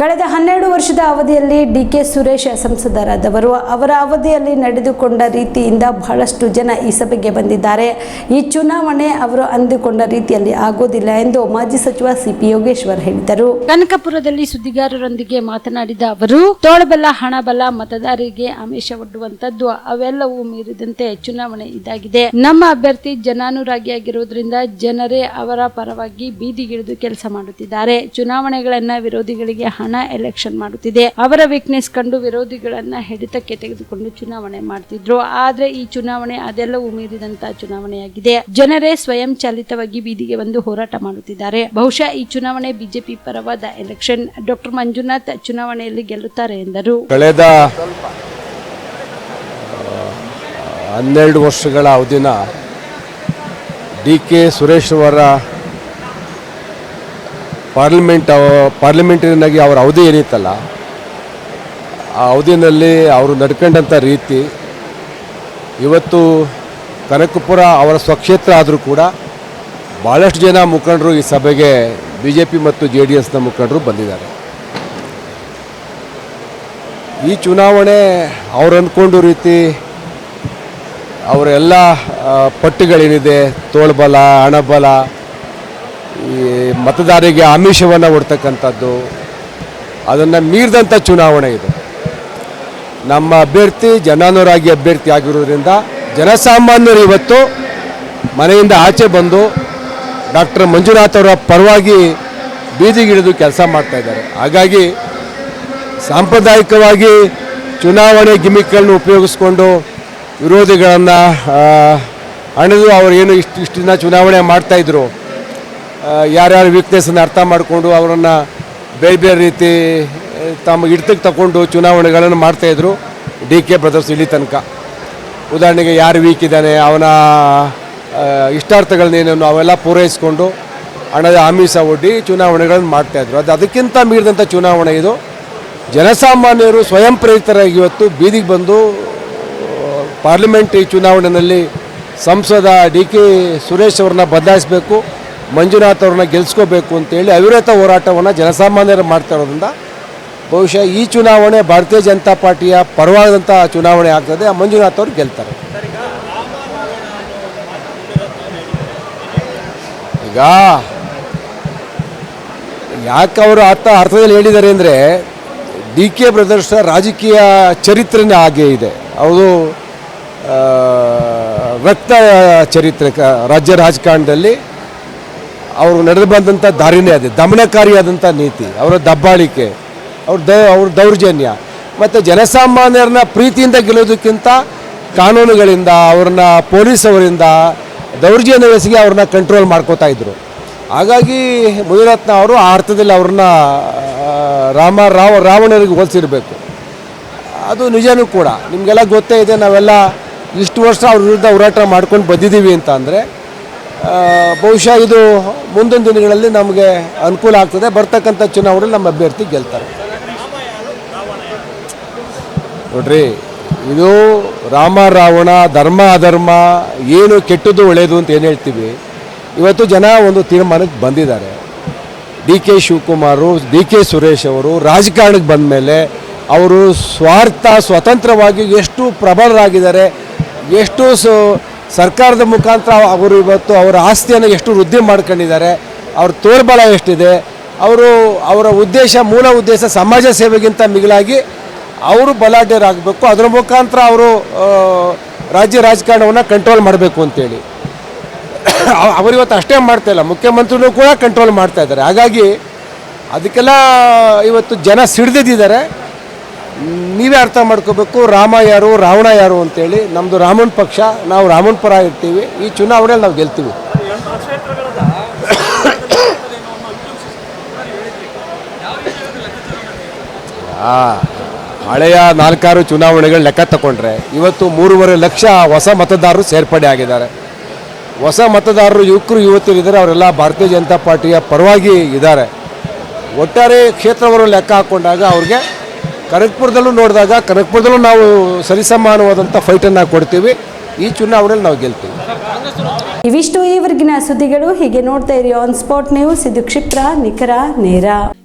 ಕಳೆದ ಹನ್ನೆರಡು ವರ್ಷದ ಅವಧಿಯಲ್ಲಿ ಡಿ ಕೆ ಸುರೇಶ್ ಸಂಸದರಾದವರು. ಅವರ ಅವಧಿಯಲ್ಲಿ ನಡೆದುಕೊಂಡ ರೀತಿಯಿಂದ ಬಹಳಷ್ಟು ಜನ ಈ ಸಭೆಗೆ ಬಂದಿದ್ದಾರೆ. ಈ ಚುನಾವಣೆ ಅವರು ಅಂದುಕೊಂಡ ರೀತಿಯಲ್ಲಿ ಆಗೋದಿಲ್ಲ ಎಂದು ಮಾಜಿ ಸಚಿವ ಸಿಪಿ ಯೋಗೇಶ್ವರ್ ಹೇಳಿದರು. ಕನಕಪುರದಲ್ಲಿ ಸುದ್ದಿಗಾರರೊಂದಿಗೆ ಮಾತನಾಡಿದ ಅವರು ತೋಳಬಲ ಹಣಬಲ ಮತದಾರರಿಗೆ ಆಮಿಷ ಒಡ್ಡುವಂತದ್ದು ಅವೆಲ್ಲವೂ ಮೀರಿದಂತೆ ಚುನಾವಣೆ ಇದಾಗಿದೆ. ನಮ್ಮ ಅಭ್ಯರ್ಥಿ ಜನಾನುರಾಗಿಯಾಗಿರುವುದರಿಂದ ಜನರೇ ಅವರ ಪರವಾಗಿ ಬೀದಿಗಿಳಿದು ಕೆಲಸ ಮಾಡುತ್ತಿದ್ದಾರೆ. ಚುನಾವಣೆಗಳನ್ನ ವಿರೋಧಿಗಳಿಗೆ ಹಣ ಎಲೆಕ್ಷನ್ ಮಾಡುತ್ತಿದೆ. ಅವರ ವೀಕ್ನೆಸ್ ಕಂಡು ವಿರೋಧಿಗಳನ್ನ ಹಿಡಿತಕ್ಕೆ ತೆಗೆದುಕೊಂಡು ಚುನಾವಣೆ ಮಾಡ್ತಿದ್ರು. ಆದ್ರೆ ಈ ಚುನಾವಣೆ ಅದೆಲ್ಲವೂ ಮೀರಿದಂತಹ ಚುನಾವಣೆಯಾಗಿದೆ. ಜನರೇ ಸ್ವಯಂ ಚಾಲಿತವಾಗಿ ಬೀದಿಗೆ ಬಂದು ಹೋರಾಟ ಮಾಡುತ್ತಿದ್ದಾರೆ. ಬಹುಶಃ ಈ ಚುನಾವಣೆ ಬಿಜೆಪಿ ಪರವಾದ ಎಲೆಕ್ಷನ್ ಡಾಕ್ಟರ್ ಮಂಜುನಾಥ್ ಚುನಾವಣೆಯಲ್ಲಿ ಗೆಲ್ಲುತ್ತಾರೆ ಎಂದರು. ಕಳೆದ ಹನ್ನೆರಡು ವರ್ಷಗಳ ಅವಧಿನ ಡಿ ಕೆ ಸುರೇಶ್ ಅವರ ಪಾರ್ಲಿಮೆಂಟ್ ಪಾರ್ಲಿಮೆಂಟರಿನಾಗಿ ಅವರ ಅವಧಿ ಏನಿತ್ತಲ್ಲ, ಆ ಅವಧಿನಲ್ಲಿ ಅವರು ನಡ್ಕೊಂಡಂಥ ರೀತಿ, ಇವತ್ತು ಕನಕಪುರ ಅವರ ಸ್ವಕ್ಷೇತ್ರ ಆದರೂ ಕೂಡ ಭಾಳಷ್ಟು ಜನ ಮುಖಂಡರು ಈ ಸಭೆಗೆ ಬಿ ಜೆ ಪಿ ಮತ್ತು ಜೆ ಡಿ ಎಸ್ನ ಮುಖಂಡರು ಬಂದಿದ್ದಾರೆ. ಈ ಚುನಾವಣೆ ಅವ್ರು ಅಂದ್ಕೊಂಡು ರೀತಿ ಅವರೆಲ್ಲ ಪಟ್ಟುಗಳೇನಿದೆ, ತೋಳ್ಬಲ ಹಣಬಲ ಈ ಮತದಾರರಿಗೆ ಆಮಿಷವನ್ನು ಹೊಡ್ತಕ್ಕಂಥದ್ದು ಅದನ್ನು ಮೀರಿದಂಥ ಚುನಾವಣೆ ಇದು. ನಮ್ಮ ಅಭ್ಯರ್ಥಿ ಜನಾನುರಾಗಿ ಅಭ್ಯರ್ಥಿ ಆಗಿರೋದ್ರಿಂದ ಜನಸಾಮಾನ್ಯರು ಇವತ್ತು ಮನೆಯಿಂದ ಆಚೆ ಬಂದು ಡಾಕ್ಟರ್ ಮಂಜುನಾಥ್ ಅವರ ಪರವಾಗಿ ಬೀದಿಗಿಳಿದು ಕೆಲಸ ಮಾಡ್ತಾ ಇದ್ದಾರೆ. ಹಾಗಾಗಿ ಸಾಂಪ್ರದಾಯಿಕವಾಗಿ ಚುನಾವಣೆ ಗಿಮಿಕ್ಗಳನ್ನು ಉಪಯೋಗಿಸ್ಕೊಂಡು ವಿರೋಧಿಗಳನ್ನು ಹಣದು ಅವರು ಏನು ಇಷ್ಟು ಇಷ್ಟು ದಿನ ಚುನಾವಣೆ ಮಾಡ್ತಾಯಿದ್ರು ಯಾರ್ಯಾರ ವೀಕ್ನೆಸ್ಸನ್ನು ಅರ್ಥ ಮಾಡಿಕೊಂಡು ಅವರನ್ನು ಬೇರೆ ಬೇರೆ ರೀತಿ ತಮ್ಮ ಹಿಡ್ತಕ್ಕೆ ತಗೊಂಡು ಚುನಾವಣೆಗಳನ್ನು ಮಾಡ್ತಾಯಿದ್ರು ಡಿ ಕೆ ಬ್ರದರ್ಸ್ ಇಲ್ಲಿ ತನಕ. ಉದಾಹರಣೆಗೆ ಯಾರು ವೀಕ್ ಇದ್ದಾನೆ, ಅವನ ಇಷ್ಟಾರ್ಥಗಳನ್ನೇನೇನು ಅವೆಲ್ಲ ಪೂರೈಸಿಕೊಂಡು ಹಣದ ಆಮಿಷ ಒಡ್ಡಿ ಚುನಾವಣೆಗಳನ್ನು ಮಾಡ್ತಾಯಿದ್ರು ಅದು ಅದಕ್ಕಿಂತ ಮೀರಿದಂಥ ಚುನಾವಣೆ ಇದು. ಜನಸಾಮಾನ್ಯರು ಸ್ವಯಂ ಪ್ರೇರಿತರಾಗಿ ಇವತ್ತು ಬೀದಿಗೆ ಬಂದು ಪಾರ್ಲಿಮೆಂಟ್ ಚುನಾವಣೆಯಲ್ಲಿ ಸಂಸದ ಡಿ ಕೆ ಸುರೇಶ್ ಅವ್ರನ್ನ ಬದಲಾಯಿಸಬೇಕು. ಮಂಜುನಾಥ್ ಅವ್ರನ್ನ ಗೆಲ್ಸ್ಕೋಬೇಕು ಅಂತೇಳಿ ಅವಿರತ ಹೋರಾಟವನ್ನು ಜನಸಾಮಾನ್ಯರು ಮಾಡ್ತಾ ಇರೋದ್ರಿಂದ ಬಹುಶಃ ಈ ಚುನಾವಣೆ ಭಾರತೀಯ ಜನತಾ ಪಾರ್ಟಿಯ ಪರವಾದಂಥ ಚುನಾವಣೆ ಆಗ್ತದೆ, ಆ ಮಂಜುನಾಥ್ ಅವರು ಗೆಲ್ತಾರೆ. ಈಗ ಯಾಕೆ ಅವರು ಅರ್ಥ ಅರ್ಥದಲ್ಲಿ ಹೇಳಿದ್ದಾರೆ ಅಂದರೆ ಡಿ ಕೆ ಬ್ರದರ್ಸ್ ರಾಜಕೀಯ ಚರಿತ್ರೆನೇ ಹಾಗೆ ಇದೆ. ಅವರು ರಕ್ತ ಚರಿತ್ರೆ ರಾಜ್ಯ ರಾಜಕಾರಣದಲ್ಲಿ ಅವರು ನಡೆದು ಬಂದಂಥ ದಾರಿನೇ ಅದೇ. ದಮನಕಾರಿಯಾದಂಥ ನೀತಿ, ಅವರ ದಬ್ಬಾಳಿಕೆ, ಅವ್ರ ದ, ಅವ್ರ ದೌರ್ಜನ್ಯ. ಮತ್ತು ಜನಸಾಮಾನ್ಯರನ್ನ ಪ್ರೀತಿಯಿಂದ ಗೆಲ್ಲೋದಕ್ಕಿಂತ ಕಾನೂನುಗಳಿಂದ, ಅವ್ರನ್ನ ಪೊಲೀಸವರಿಂದ, ದೌರ್ಜನ್ಯ ದೌರ್ಜನ್ಯವೆಸಗಿ ಅವ್ರನ್ನ ಕಂಟ್ರೋಲ್ ಮಾಡ್ಕೋತಾ ಇದ್ರು. ಹಾಗಾಗಿ ಮುನಿರತ್ನ ಅವರು ಆ ಅರ್ಥದಲ್ಲಿ ಅವ್ರನ್ನ ರಾಮ, ರಾವ, ರಾವಣರಿಗೆ ಹೋಲಿಸಿರಬೇಕು. ಅದು ನಿಜನೂ ಕೂಡ. ನಿಮಗೆಲ್ಲ ಗೊತ್ತೇ ಇದೆ, ನಾವೆಲ್ಲ ಇಷ್ಟು ವರ್ಷ ಅವ್ರ ವಿರುದ್ಧ ಹೋರಾಟ ಮಾಡ್ಕೊಂಡು ಬಂದಿದ್ದೀವಿ ಅಂತ ಅಂದರೆ ಬಹುಶಃ ಇದು ಮುಂದಿನ ದಿನಗಳಲ್ಲಿ ನಮಗೆ ಅನುಕೂಲ ಆಗ್ತದೆ. ಬರ್ತಕ್ಕಂಥ ಚುನಾವಣೆಯಲ್ಲಿ ನಮ್ಮ ಅಭ್ಯರ್ಥಿ ಗೆಲ್ತಾರೆ. ನೋಡ್ರಿ, ಇದು ರಾಮ ರಾವಣ, ಧರ್ಮ ಅಧರ್ಮ, ಏನು ಕೆಟ್ಟದ್ದು ಒಳ್ಳೆಯದು ಅಂತ ಏನು ಹೇಳ್ತೀವಿ? ಇವತ್ತು ಜನ ಒಂದು ತೀರ್ಮಾನಕ್ಕೆ ಬಂದಿದ್ದಾರೆ. D K Shivakumar, D K Suresh ಅವರು ರಾಜಕಾರಣಕ್ಕೆ ಬಂದ ಮೇಲೆ ಅವರು ಸ್ವಾರ್ಥ, ಸ್ವತಂತ್ರವಾಗಿ ಎಷ್ಟು ಪ್ರಬಲರಾಗಿದ್ದಾರೆ, ಎಷ್ಟು ಸು ಸರ್ಕಾರದ ಮುಖಾಂತರ ಅವರು ಇವತ್ತು ಅವರ ಆಸ್ತಿಯನ್ನು ಎಷ್ಟು ವೃದ್ಧಿ ಮಾಡ್ಕೊಂಡಿದ್ದಾರೆ, ಅವ್ರ ತೋರ್ಬಲ ಎಷ್ಟಿದೆ, ಅವರು ಅವರ ಉದ್ದೇಶ, ಮೂಲ ಉದ್ದೇಶ ಸಮಾಜ ಸೇವೆಗಿಂತ ಮಿಗಿಲಾಗಿ ಅವರು ಬಲಾಢ್ಯರಾಗಬೇಕು ಅದರ ಮುಖಾಂತರ ಅವರು ರಾಜ್ಯ ರಾಜಕಾರಣವನ್ನು ಕಂಟ್ರೋಲ್ ಮಾಡಬೇಕು ಅಂತೇಳಿ. ಅವರಿವತ್ತು ಅವರು ಇವತ್ತು ಅಷ್ಟೇ ಮಾಡ್ತಾ ಇಲ್ಲ, ಮುಖ್ಯಮಂತ್ರಿನೂ ಕೂಡ ಕಂಟ್ರೋಲ್ ಮಾಡ್ತಾ ಇದ್ದಾರೆ. ಹಾಗಾಗಿ ಅದಕ್ಕೆಲ್ಲ ಇವತ್ತು ಜನ ಸಿಡ್ದಿದ್ದಾರೆ. ನೀವೇ ಅರ್ಥ ಮಾಡ್ಕೋಬೇಕು ರಾಮ ಯಾರು ರಾವಣ ಯಾರು ಅಂತೇಳಿ. ನಮ್ಮದು ರಾಮನ್ ಪಕ್ಷ ನಾವು ರಾಮನ್ ಪರ ಇರ್ತೀವಿ. ಈ ಚುನಾವಣೆಯಲ್ಲಿ ನಾವು ಗೆಲ್ತೀವಿ. ಆ, ಹಳೆಯ ನಾಲ್ಕಾರು ಚುನಾವಣೆಗಳು ಲೆಕ್ಕ ತಗೊಂಡ್ರೆ ಇವತ್ತು ಮೂರುವರೆ ಲಕ್ಷ ಹೊಸ ಮತದಾರರು ಸೇರ್ಪಡೆ ಆಗಿದ್ದಾರೆ. ಹೊಸ ಮತದಾರರು ಯುವಕರು ಯುವತಿಯರಿದ್ದಾರೆ ಅವರೆಲ್ಲ ಭಾರತೀಯ ಜನತಾ ಪಾರ್ಟಿಯ ಪರವಾಗಿ ಇದ್ದಾರೆ. ಒಟ್ಟಾರೆ ಕ್ಷೇತ್ರವರು ಲೆಕ್ಕ ಹಾಕ್ಕೊಂಡಾಗ ಅವ್ರಿಗೆ ಕನಕಪುರದಲ್ಲೂ ನೋಡಿದಾಗ ಕನಕ್ಪುರದಲ್ಲೂ ನಾವು ಸರಿಸಮಾನವಾದಂಥ ಫೈಟನ್ನು ಕೊಡ್ತೀವಿ. ಈ ಚುನಾವಣೆಯಲ್ಲಿ ನಾವು ಗೆಲ್ತೀವಿ. ಇವಿಷ್ಟು ಈವರೆಗಿನ ಸುದ್ದಿಗಳು ಹೀಗೆ ನೋಡ್ತಾ ಇರಿ ಆನ್ ಸ್ಪಾಟ್ ನ್ಯೂಸ್ ಇದು ಕ್ಷಿಪ್ರ, ನಿಖರ, ನೇರ.